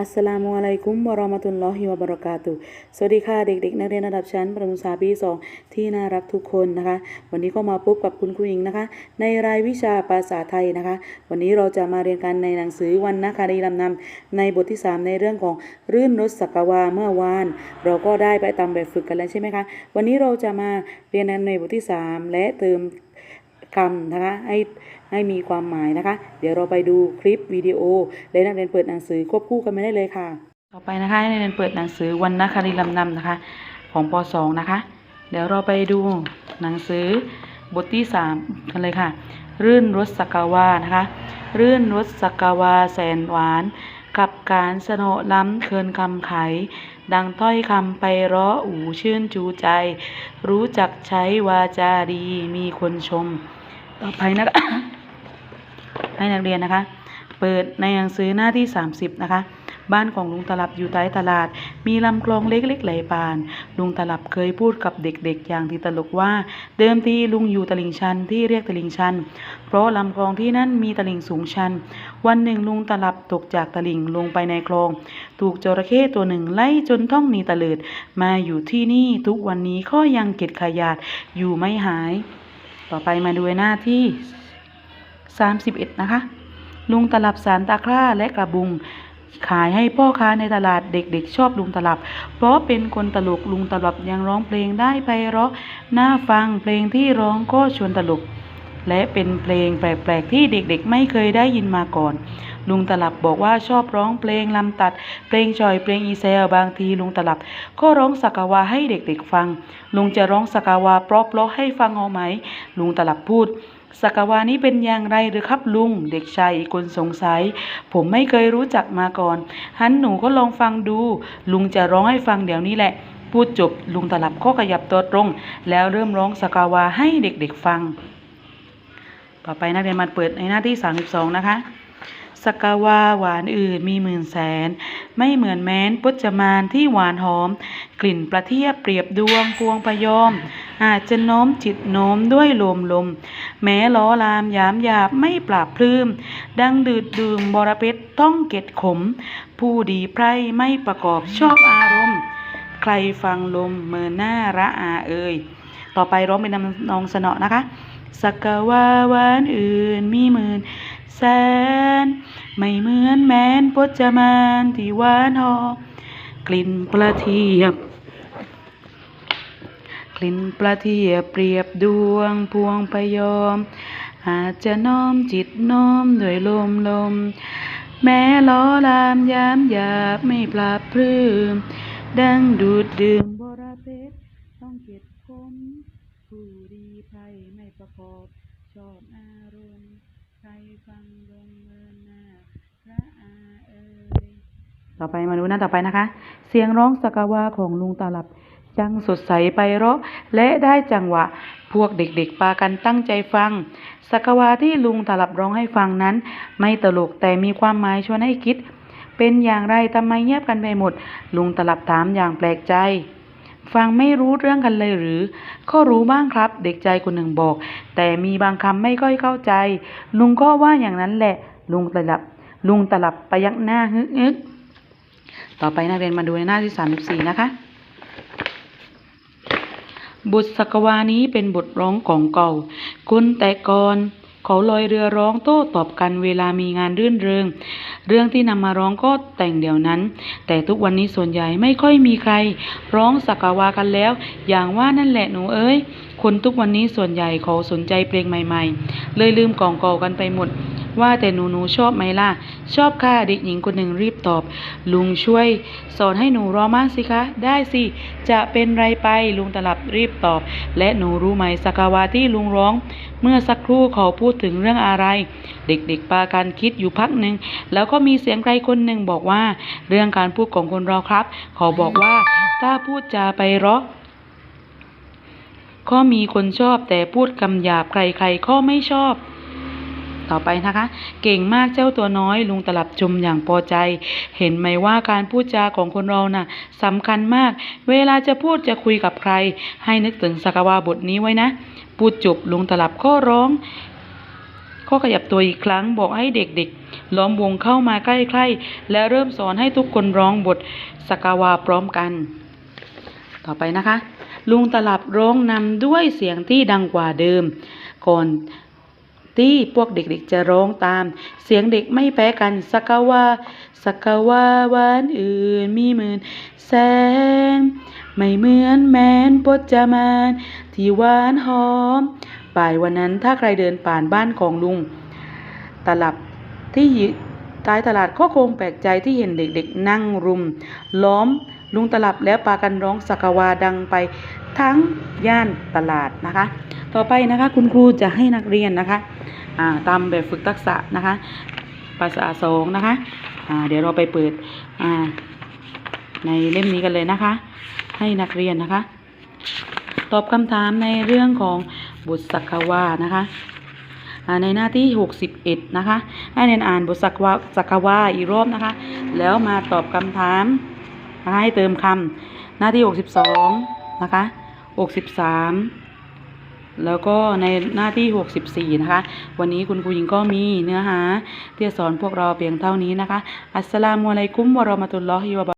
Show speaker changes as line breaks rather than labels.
อัสสลามุอะลัยกุมวะราะมะตุลลอฮิวะบะเราะกาตุสวัสดีค่ะเด็ก ๆ นักเรียนระดับชั้นประถมศึกษาปีสองที่น่ารักทุกคนนะคะ วันนี้ก็มาพบกับคุณครูหญิงนะคะ ในรายวิชาภาษาไทยนะคะ วันนี้เราจะมาเรียนกันในหนังสือวันนคารีลำนำในบทที่ 3 ในเรื่องของรื่นรสสักวาเมื่อวาน เราก็ได้ไปตามแบบฝึกกันแล้วใช่ไหมคะวันนี้เราจะมาเรียนในบทที่ 3 และเติม คำนะคะให้ให้มีความหมายนะคะ เดี๋ยวเราไปดูคลิปวิดีโอและนักเรียนเปิดหนังสือควบคู่กันไปได้เลยค่ะ ต่อไปนะคะให้นักเรียนเปิดหนังสือวันนคริลำนำนะคะ ของป .2 นะคะ เดี๋ยวเราไปดูหนังสือบทที่3กันเลยค่ะ รื่นรสสกาวานะคะ รื่นรสสกาวาแสนหวาน กับการสนอล้ำเคินคำไข ดังถ้อยคำไปร้ออูชื่นจูใจ รู้จักใช้วาจาดีมีคนชม ต่อไปนะคะให้นักเรียนนะคะ เปิดในหนังสือหน้าที่ 30 นะคะ บ้านของลุงตลับอยู่ใต้ตลาด มีลำคลองเล็กๆไหลผ่าน ลุงตลับเคยพูดกับเด็กๆ อย่างที่ตลกว่า เดิมทีลุงอยู่ตลิ่งชันที่เรียกตลิ่งชัน เพราะลำคลองที่นั่นมีตลิ่งสูงชัน วันหนึ่งลุงตลับตกจากตลิ่งลงไปในคลอง ถูกจระเข้ตัวหนึ่งไล่จนต้องหนีตะเลิด มาอยู่ที่นี่ทุกวันนี้ก็ยังเก็ดขยาดอยู่ไม่หาย ต่อไปมาดูหน้าที่ 31 นะคะ ลุงตลับสารตาคร่าและกระบุง ขายให้พ่อค้าในตลาดเด็กๆ ชอบลุงตลับ เพราะเป็นคนตลกลุงตลับยังร้องเพลงได้ไพเราะน่าฟังเพลงที่ร้องก็ชวนตลก และเป็นเพลงแปลกๆที่เด็กๆ ไม่เคยได้ยินมาก่อน ลุงตลับบอกว่าชอบร้องเพลงลำตัด เพลงจอยเพลงอีเซลบางทีลุงตลับ ก็ร้องสักวาให้เด็กๆฟัง ลุงจะร้องสักกาวาเพราะๆให้ฟังเอาไหม ลุงตลับพูดสักวานี้เป็นอย่างไรหรือครับลุง เด็กชายอีกคนสงสัย ผมไม่เคยรู้จักมาก่อนฮันหนูก็ลองฟังดู ลุงจะร้องให้ฟังเดี๋ยวนี้แหละ พูดจบลุงตลับก็ขยับตัวตรง แล้วเริ่มร้องสักกาวาให้เด็กๆฟัง ต่อไปนักเรียนมาเปิดในหน้าที่ 32 นะคะ สกาวาหวานอื่นมีหมื่นแสน ไม่เหมือนแม้นพจมานที่หวานหอม กลิ่นประเทียบเปรียบดวงพวงพยอม อาจจะโน้มจิตโน้มด้วยลมลม แม้ล้อลามยามหยาบไม่ปราบพลืมดังดืดดื่มบรเพชรต้องเก็ดขม ผู้ดีไพร่ไม่ประกอบชอบอารมณ์ ใครฟังลมเมินหน้าระอาเอ่ยต่อไปร้องเป็นนำนองสนอนะคะ สักกาวาหวานอื่นมีหมื่น แสน ไม่เหมือนแมนพจมานที่หวานหอมกลิ่นประเทียบ กลิ่นประเทียบเปรียบดวงพวงพยอม อาจจะน้อมจิตน้อมด้วยลมลม แม้ล้อลามยามหยาบไม่ปราบพรื้มดังดูดดื่มบราเพชรต้องเก็บคมผู้ดีไพรไม่ประกอบ ชอบอารมณ์ ใครฟังลงเมินหน้าพระอาเอ่ยต่อไปมาดูหน้าต่อไปนะคะ เสียงร้องสกาวาของลุงตาลับจังสดใสไปเราะ และได้จังหวะ พวกเด็กๆปากันตั้งใจฟังสกาวาที่ลุงตาลับร้องให้ฟังนั้น ไม่ตลกแต่มีความหมายชวนให้คิด เป็นอย่างไรทำไมเงียบกันไปหมด ลุงตลับถามอย่างแปลกใจ ฟังไม่รู้เรื่องกันเลยหรือ ก็รู้บ้างครับ เด็กใจคนหนึ่งบอก แต่มีบางคำไม่ค่อยเข้าใจ ลุงก็ว่าอย่างนั้นแหละ ลุงตลับ ลุงตลับไปยักหน้าฮึกฮึกต่อไปนักเรียนมาดูในหน้าที่สามสิบสี่นะคะบทสักวานี้เป็นบทร้องของเก่าคนแต่ก่อนเขาลอยเรือร้องโต้ตอบกันเวลามีงานรื่นเริง เรื่องที่นำมาร้องก็แต่งเดี๋ยวนั้น แต่ทุกวันนี้ส่วนใหญ่ไม่ค่อยมีใคร ร้องสักวากันแล้ว อย่างว่านั่นแหละหนูเอ้ยคนทุกวันนี้ส่วนใหญ่เขาสนใจเพลงใหม่ ๆ เลยลืมกองกอกันไปหมด ว่าแต่หนูหนูชอบไหมล่ะ ชอบค่ะเด็กหญิงคนหนึ่งรีบตอบ ลุงช่วย สอนให้หนูร้องมากสิคะ ได้สิ จะเป็นไรไปลุงตลับรีบตอบ และหนูรู้ไหมสกาวาที่ลุงร้อง เมื่อสักครู่เขาพูดถึงเรื่องอะไร เด็กๆปากันคิดอยู่พักหนึ่งแล้วก็มีเสียงใครคนหนึ่งบอกว่า เรื่องการพูดของคนเราครับ เขาบอกว่า ถ้าพูดจาไปเราะก็มีคนชอบแต่พูดคำหยาบใครๆก็ไม่ชอบ ต่อไปนะคะ เก่งมากเจ้าตัวน้อย ลุงตลับชมอย่างพอใจ เห็นไหมว่าการพูดจาของคนเราน่ะสำคัญมาก เวลาจะพูดจะคุยกับใคร ให้นึกถึงสักวาบทนี้ไว้นะ พูดจบลุงตลับก็ร้องก็ขยับตัวอีกครั้งบอกให้เด็กๆ ล้อมวงเข้ามาใกล้ๆ และเริ่มสอนให้ทุกคนร้องบทสกาวาพร้อมกัน ต่อไปนะคะ ลุงตลับร้องนำด้วยเสียงที่ดังกว่าเดิม ก่อน ที่พวกเด็กๆจะร้องตาม เสียงเด็กไม่แพ้กันสักาวาสักาวาหวานอื่นมีหมื่นแสน ไม่เหมือนแมนพจมานที่หวานหอมบ่ายวันนั้นถ้าใครเดินผ่านบ้านของลุง ตลับที่อยู่ท้ายตลาดก็คงแปลกใจที่เห็นเด็กๆ นั่งรุม ล้อม ลุงตลับแล้วปากันร้องสักวาดังไปทั้งย่านตลาดนะคะ ต่อไปนะคะคุณครูจะให้นักเรียนนะคะตามแบบฝึกทักษะนะคะ ภาษาสองนะคะเดี๋ยวเราไปเปิดในเล่มนี้กันเลยนะคะ ให้นักเรียนนะคะ ตอบคำถามในเรื่องของบทสักวานะคะในหน้าที่ 61 นะคะ ให้เรียนอ่านบทสักวาสักวาอีกรอบนะคะ แล้วมาตอบคำถาม นะคะให้เติมคำหน้าที่ 62 นะคะ 63 แล้วก็ในหน้าที่ 64 นะคะ วันนี้คุณครูหญิงก็มีเนื้อหาที่สอนพวกเราเพียงเท่านี้นะคะ อัสสลามุอะลัยกุมวะราะมะตุลลอฮิวะบะ